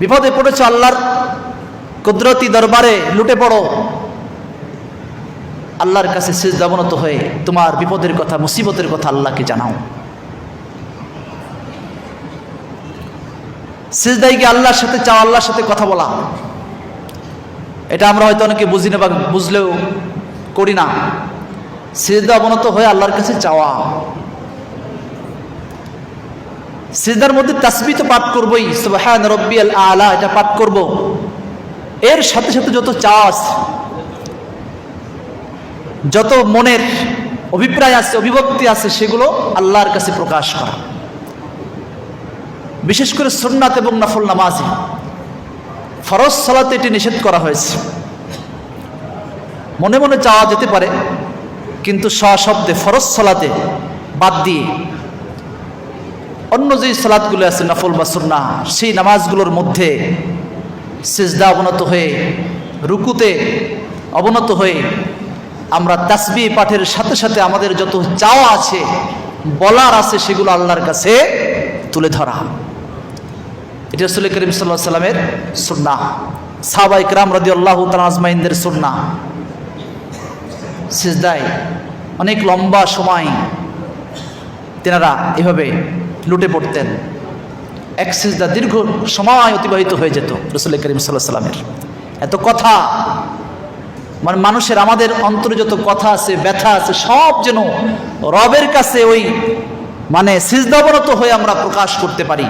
বিপদে পড়েছ আল্লাহর কুদরতি দরবারে, লুটে পড়ো। আল্লাহর কাছে শেষ দাবনত হয়ে তোমার বিপদের কথা, মুসিবতের কথা আল্লাহকে জানাও। সিজদাইকে আল্লাহর সাথে চাও, আল্লাহর সাথে কথা বলা। এটা আমরা হয়তো অনেকে বুঝি না বা বুঝলেও করি না। সিজদা অবনত হয়ে আল্লাহর কাছে চাওয়া। সিজদার মধ্যে তাসবি তো পাঠ করবোই, সুবহান রব্বিয়াল আলা, এটা পাঠ করব। এর সাথে সাথে যত চাষ, যত মনের অভিপ্রায় আছে অভিভক্তি আছে, সেগুলো আল্লাহর কাছে প্রকাশ করা। বিশেষ করে সুন্নাত এবং নফল নামাজে। ফরজ সালাতে এটি নিষেধ করা হয়েছে। মনে মনে চাওয়া যেতে পারে, কিন্তু সশব্দে ফরজ সালাতে বাদ দিয়ে অন্য যে সালাদগুলো আছে, নফল বা সুন্না সেই নামাজগুলোর মধ্যে সিজদা অবনত হয়ে, রুকুতে অবনত হয়ে আমরা তাসবি পাঠের সাথে সাথে আমাদের যত চাওয়া আছে, বলার আছে, সেগুলো আল্লাহর কাছে তুলে ধরা। এটা রসুল করিম সাল্লাহ সাল্লামের সুন্না সাহাবাই রাম রাদি আল্লাহ আজমাইনদের সুন্না সিজদায় অনেক লম্বা সময় তেনারা এভাবে লুটে পড়তেন। এক সিজদা দীর্ঘ সময় অতিবাহিত হয়ে যেত রসুল করিম সাল্লাহ সাল্লামের এত কথা মানে মানুষের আমাদের অন্তরে যত কথা আছে, ব্যথা আছে, সব যেন রবের কাছে ওই মানে সিজদাবরত হয়ে আমরা প্রকাশ করতে পারি।